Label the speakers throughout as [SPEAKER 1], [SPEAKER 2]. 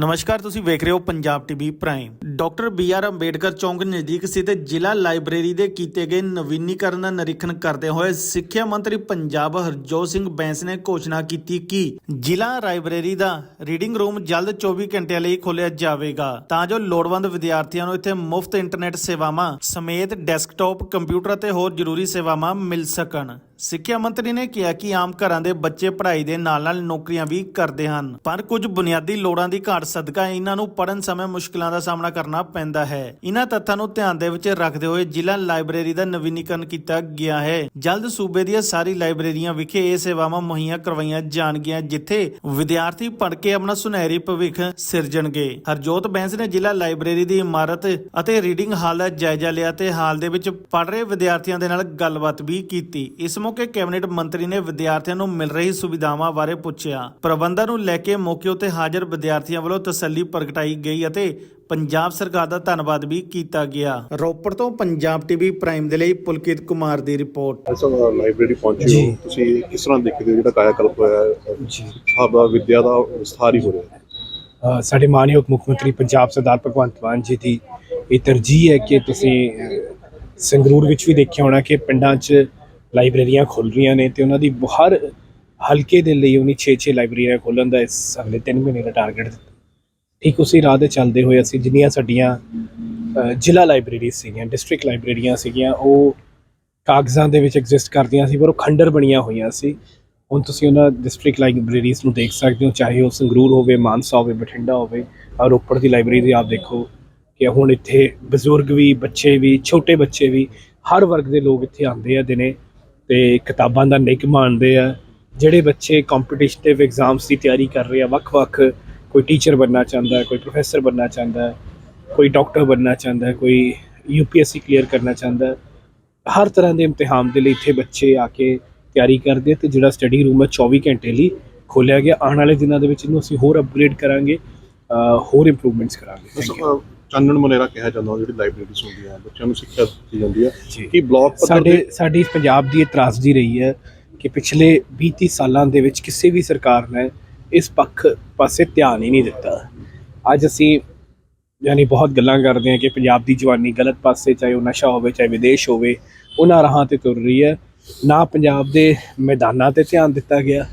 [SPEAKER 1] ਨਮਸਕਾਰ, ਤੁਸੀਂ ਵੇਖ ਰਹੇ ਹੋ Punjab TV prime. Doctor B R Ambedkar ਚੌਂਕ ਨਜ਼ਦੀਕ ਸਥਿਤ ਜ਼ਿਲ੍ਹਾ ਲਾਇਬ੍ਰੇਰੀ ਦੇ ਕੀਤੇ ਗਏ ਨਵੀਨੀਕਰਨ ਦਾ ਨਿਰੀਖਣ ਕਰਦੇ ਹੋਏ ਸਿੱਖਿਆ ਮੰਤਰੀ ਪੰਜਾਬ ਹਰਜੋਤ ਸਿੰਘ ਬੈਂਸ ਨੇ ਘੋਸ਼ਣਾ ਕੀਤੀ ਕਿ ਜ਼ਿਲ੍ਹਾ ਲਾਇਬ੍ਰੇਰੀ ਦਾ ਰੀਡਿੰਗ ਰੂਮ ਜਲਦ 24 ਘੰਟਿਆਂ ਲਈ ਖੋਲ੍ਹਿਆ ਜਾਵੇਗਾ, ਤਾਂ ਜੋ ਲੋੜਵੰਦ ਵਿਦਿਆਰਥੀਆਂ ਨੂੰ ਇੱਥੇ ਮੁਫਤ ਇੰਟਰਨੈਟ ਸੇਵਾਵਾਂ ਸਮੇਤ ਡੈਸਕਟਾਪ, ਕੰਪਿਊਟਰ ਅਤੇ ਹੋਰ ਜ਼ਰੂਰੀ ਸੇਵਾਵਾਂ ਮਿਲ ਸਕਣ। ਸਿੱਖਿਆ ਮੰਤਰੀ ਨੇ ਕਿਹਾ ਕਿ ਆਮ ਘਰਾਂ ਦੇ ਬੱਚੇ ਪੜ੍ਹਾਈ ਦੇ ਨਾਲ-ਨਾਲ ਨੌਕਰੀਆਂ ਵੀ ਕਰਦੇ ਹਨ। ਪਰ ਕੁਝ ਬੁਨਿਆਦੀ ਲੋੜਾਂ ਦੀ ਘਾਟ ਸਦਕਾ ਇਹਨਾਂ ਨੂੰ ਪੜ੍ਹਨ ਸਮੇਂ ਮੁਸ਼ਕਲਾਂ ਦਾ ਸਾਹਮਣਾ ਕਰਨਾ ਪੈਂਦਾ ਹੈ। ਇਹਨਾਂ ਤੱਥਾਂ ਨੂੰ ਧਿਆਨ ਦੇ ਵਿੱਚ ਰੱਖਦੇ ਹੋਏ ਜ਼ਿਲ੍ਹਾ ਲਾਇਬ੍ਰੇਰੀ ਦਾ ਨਵੀਨੀਕਰਨ ਕੀਤਾ ਗਿਆ ਹੈ। ਜਲਦ ਸੂਬੇ ਦੀਆਂ ਸਾਰੀ ਲਾਇਬ੍ਰੇਰੀਆਂ ਵਿਖੇ ਇਹ ਸੇਵਾਵਾਂ ਮੁਹੱਈਆ ਕਰਵਾਈਆਂ ਜਾਣਗੀਆਂ, ਜਿੱਥੇ ਵਿਦਿਆਰਥੀ ਪੜ੍ਹ ਕੇ ਆਪਣਾ ਸੁਨਹਿਰੀ ਭਵਿੱਖ ਸਿਰਜਣਗੇ। ਹਰਜੋਤ ਬੈਂਸ ਨੇ ਜ਼ਿਲ੍ਹਾ ਲਾਇਬ੍ਰੇਰੀ ਦੀ ਇਮਾਰਤ ਅਤੇ ਰੀਡਿੰਗ ਹਾਲ ਦਾ ਜਾਇਜ਼ਾ ਲਿਆ ਤੇ ਹਾਲ ਦੇ ਵਿੱਚ ਪੜ੍ਹ ਰਹੇ ਵਿਦਿਆਰਥੀਆਂ ਦੇ ਨਾਲ ਗੱਲਬਾਤ ਵੀ ਕੀਤੀ। ਇਸ ਮੌਕੇ ਕੈਬਨਿਟ ਮੰਤਰੀ ਨੇ ਵਿਦਿਆਰਥੀਆਂ ਨੂੰ ਮਿਲ ਰਹੀ ਸੁਵਿਧਾਵਾਂ ਬਾਰੇ ਪੁੱਛਿਆ। ਪ੍ਰਬੰਧਾਂ ਨੂੰ ਲੈ ਕੇ ਮੌਕੇ ਉੱਤੇ ਹਾਜ਼ਰ ਵਿਦਿਆਰਥੀਆਂ ਵੱਲੋਂ ਤਸੱਲੀ ਪ੍ਰਗਟਾਈ ਗਈ ਅਤੇ ਪੰਜਾਬ ਸਰਕਾਰ ਦਾ ਧੰਨਵਾਦ ਵੀ ਕੀਤਾ ਗਿਆ। ਰੋਪੜ ਤੋਂ ਪੰਜਾਬ ਟੀਵੀ ਪ੍ਰਾਈਮ ਦੇ ਲਈ ਪੁਲਕਿਤ ਕੁਮਾਰ ਦੀ ਰਿਪੋਰਟ।
[SPEAKER 2] ਅਸਾਂ ਲਾਇਬ੍ਰੇਰੀ ਪਹੁੰਚੇ ਹੋ ਤੁਸੀਂ ਕਿਸ ਤਰ੍ਹਾਂ ਦੇਖਦੇ ਹੋ? ਜਿਹੜਾ ਕਾਇਆਕਲਪ ਹੋਇਆ ਹੈ
[SPEAKER 3] ਜੀ
[SPEAKER 2] ਸਾਡਾ ਵਿਦਿਆ ਦਾ ਵਿਸਥਾਰ ਹੀ ਹੋ ਰਿਹਾ। ਹੈ
[SPEAKER 3] ਅ, ਸਾਡੇ ਮਾਨਯੋਗ ਮੁੱਖ ਮੰਤਰੀ ਪੰਜਾਬ ਸਰਦਾਰ ਭਗਵੰਤ ਮਾਨ ਜੀ ਦੀ ਇਹ ਤਰਜੀਹ ਹੈ ਕਿ ਤੁਸੀਂ ਅ, ਸੰਗਰੂਰ ਵਿੱਚ ਵੀ ਦੇਖਿਆ ਹੋਣਾ ਕਿ ਪਿੰਡਾਂ 'ਚ ਲਾਇਬ੍ਰੇਰੀਆਂ ਖੁੱਲ ਰਹੀਆਂ ਨੇ ਤੇ ਉਹਨਾਂ ਦੀ ਹਰ ਹਲਕੇ ਦੇ ਲਈ ਉਹਨੇ 6-6 ਲਾਇਬ੍ਰੇਰੀਆਂ ਖੋਲ੍ਹਣ ਦਾ ਇਸ ਅਗਲੇ 3 ਮਹੀਨੇ ਦਾ ਟਾਰਗੇਟ ਦਿੱਤਾ। ਠੀਕ ਉਸੇ ਰਾਹ ਦੇ ਚੱਲਦੇ ਹੋਏ ਅਸੀਂ ਜਿੰਨੀਆਂ ਸਾਡੀਆਂ ਜ਼ਿਲ੍ਹਾ ਲਾਇਬ੍ਰੇਰੀ ਸੀਗੀਆਂ ਡਿਸਟ੍ਰਿਕਟ ਲਾਇਬ੍ਰੇਰੀਆਂ ਸੀਗੀਆਂ, ਉਹ ਕਾਗਜ਼ਾਂ ਦੇ ਵਿੱਚ ਐਗਜ਼ਿਸਟ ਕਰਦੀਆਂ ਸੀ, ਪਰ ਉਹ ਖੰਡਰ ਬਣੀਆਂ ਹੋਈਆਂ ਸੀ। ਹੁਣ ਤੁਸੀਂ ਉਹਨਾਂ ਡਿਸਟ੍ਰਿਕਟ ਲਾਇਬ੍ਰੇਰੀਜ਼ ਨੂੰ ਦੇਖ ਸਕਦੇ ਹੋ, ਚਾਹੇ ਉਹ ਸੰਗਰੂਰ ਹੋਵੇ, ਮਾਨਸਾ ਹੋਵੇ, ਬਠਿੰਡਾ ਹੋਵੇ, ਔਰ ਰੋਪੜ ਦੀ ਲਾਇਬ੍ਰੇਰੀ ਆਪ ਦੇਖੋ ਕਿ ਹੁਣ ਇੱਥੇ ਬਜ਼ੁਰਗ ਵੀ, ਬੱਚੇ ਵੀ, ਛੋਟੇ ਬੱਚੇ ਵੀ, ਹਰ ਵਰਗ ਦੇ ਲੋਕ ਇੱਥੇ ਆਉਂਦੇ ਆ ਦਿਨੇ। ਤੇ ਕਿਤਾਬਾਂ ਦਾ ਨਿੱਘ ਮਾਣਦੇ ਆ। ਜਿਹੜੇ ਬੱਚੇ ਕੰਪੀਟੀਟਿਵ ਐਗਜ਼ਾਮਸ ਦੀ ਤਿਆਰੀ ਕਰ ਰਹੇ ਆ, ਵੱਖ-ਵੱਖ, ਕੋਈ ਟੀਚਰ ਬਣਨਾ ਚਾਹੁੰਦਾ ਹੈ ਕੋਈ ਪ੍ਰੋਫੈਸਰ ਬਣਨਾ ਚਾਹੁੰਦਾ ਹੈ ਕੋਈ ਡਾਕਟਰ ਬਣਨਾ ਚਾਹੁੰਦਾ ਹੈ ਕੋਈ ਯੂਪੀਐਸਸੀ ਕਲੀਅਰ ਕਰਨਾ ਚਾਹੁੰਦਾ ਹੈ ਹਰ ਤਰ੍ਹਾਂ ਦੇ ਇਮਤਿਹਾਨ ਦੇ ਲਈ ਇੱਥੇ ਬੱਚੇ ਆ ਕੇ ਤਿਆਰੀ ਕਰਦੇ ਆ ਤੇ ਜਿਹੜਾ ਸਟੱਡੀ ਰੂਮ ਹੈ 24 ਘੰਟੇ ਲਈ ਖੋਲਿਆ ਗਿਆ। ਆਉਣ ਵਾਲੇ ਦਿਨਾਂ ਦੇ ਵਿੱਚ ਇਹਨੂੰ ਅਸੀਂ ਹੋਰ ਅਪਗ੍ਰੇਡ ਕਰਾਂਗੇ ਹੋਰ ਇੰਪਰੂਵਮੈਂਟਸ ਕਰਾਂਗੇ।
[SPEAKER 2] ਚਾਨਣ ਮਨੇਰਾ ਕਿਹਾ ਜਾਂਦਾ ਉਹ ਜਿਹੜੀ ਲਾਇਬ੍ਰੇਰੀਜ਼ ਹੁੰਦੀਆਂ ਬੱਚਿਆਂ ਨੂੰ ਸਿੱਖਿਆ ਦਿੱਤੀ ਜਾਂਦੀ ਹੈ। ਕਿ ਬਲਾਕ ਪੱਧਰ
[SPEAKER 3] ਸਾਡੇ
[SPEAKER 2] ਤੇ
[SPEAKER 3] ਸਾਡੀ ਪੰਜਾਬ ਦੀ ਇਤਰਾਜ਼ਦੀ ਰਹੀ ਹੈ ਕਿ ਪਿਛਲੇ 20 ਸਾਲਾਂ ਦੇ ਵਿੱਚ ਕਿਸੇ ਵੀ ਸਰਕਾਰ ਨੇ ਇਸ ਪੱਖ ਪਾਸੇ ਧਿਆਨ ਹੀ ਨਹੀਂ ਦਿੱਤਾ। ਅੱਜ ਅਸੀਂ ਯਾਨੀ ਬਹੁਤ ਗੱਲਾਂ ਕਰਦੇ ਹਾਂ ਕਿ ਪੰਜਾਬ ਦੀ ਜਵਾਨੀ ਗਲਤ ਪਾਸੇ ਚਾਹੇ ਉਹ ਨਸ਼ਾ ਹੋਵੇ ਚਾਹੇ ਵਿਦੇਸ਼ ਹੋਵੇ ਉਹਨਾਂ ਰਾਹਾਂ ਤੇ ਤੁਰ ਰਹੀ ਹੈ। ਨਾ ਪੰਜਾਬ ਦੇ ਮੈਦਾਨਾਂ ਤੇ ਧਿਆਨ ਦਿੱਤਾ ਗਿਆ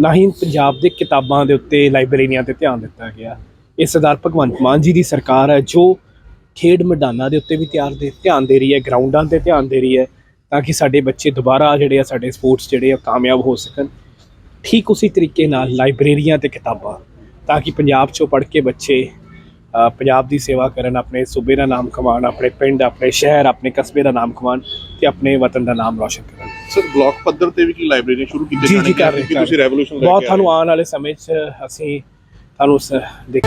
[SPEAKER 3] ਨਾ ਹੀ ਪੰਜਾਬ ਦੇ ਕਿਤਾਬਾਂ ਦੇ ਉੱਤੇ ਲਾਇਬ੍ਰੇਰੀਆਂ ਤੇ ਧਿਆਨ ਦਿੱਤਾ ਗਿਆ। ਇਹ ਸਰਦਾਰ ਭਗਵੰਤ ਮਾਨ ਜੀ ਦੀ ਸਰਕਾਰ ਹੈ ਜੋ ਖੇਡ ਮੈਦਾਨਾਂ ਦੇ ਉੱਤੇ ਵੀ ਤਿਆਰ ਦੇ ਧਿਆਨ ਦੇ ਰਹੀ ਹੈ ਗਰਾਊਂਡਾਂ ਤੇ ਧਿਆਨ ਦੇ ਰਹੀ ਹੈ ਤਾਂ ਕਿ ਸਾਡੇ ਬੱਚੇ ਦੁਬਾਰਾ ਜਿਹੜੇ ਆ ਸਾਡੇ ਸਪੋਰਟਸ ਜਿਹੜੇ ਆ ਕਾਮਯਾਬ ਹੋ ਸਕਣ। ਠੀਕ ਉਸੇ ਤਰੀਕੇ ਨਾਲ ਲਾਇਬ੍ਰੇਰੀਆਂ ਤੇ ਕਿਤਾਬਾਂ ਤਾਂ ਕਿ ਪੰਜਾਬ 'ਚੋਂ ਪੜ੍ਹ ਕੇ ਬੱਚੇ ਪੰਜਾਬ ਦੀ ਸੇਵਾ ਕਰਨ ਆਪਣੇ ਸੂਬੇ ਦਾ ਨਾਮ ਕਮਾਉਣ ਆਪਣੇ ਪਿੰਡ ਆਪਣੇ ਸ਼ਹਿਰ ਆਪਣੇ ਕਸਬੇ ਦਾ ਨਾਮ ਕਮਾਉਣ ਤੇ ਆਪਣੇ ਵਤਨ ਦਾ ਨਾਮ ਰੌਸ਼ਨ ਕਰਨ।
[SPEAKER 2] ਸਰ ਬਲਾਕ ਪੱਧਰ ਤੇ ਵੀ ਕੀ ਲਾਇਬ੍ਰੇਰੀਆਂ ਸ਼ੁਰੂ ਕੀਤੀਆਂ
[SPEAKER 3] ਜੀ, ਜੀ,
[SPEAKER 2] ਜਾਣਗੀਆਂ
[SPEAKER 3] ਕਰ ਰਹੇ,
[SPEAKER 2] ਕਿਉਂਕਿ
[SPEAKER 3] ਕਰ
[SPEAKER 2] ਤੁਸੀਂ। ਰੈਵੋਲੂਸ਼ਨ ਲੈ
[SPEAKER 3] ਬਹੁਤ
[SPEAKER 2] ਕੇ
[SPEAKER 3] ਤੁਹਾਨੂੰ ਆਉਣ ਵਾਲੇ ਸਮੇਂ 'ਚ ਅਸੀਂ ਤੁਹਾਨੂੰ ਸ- ਦੇਖ।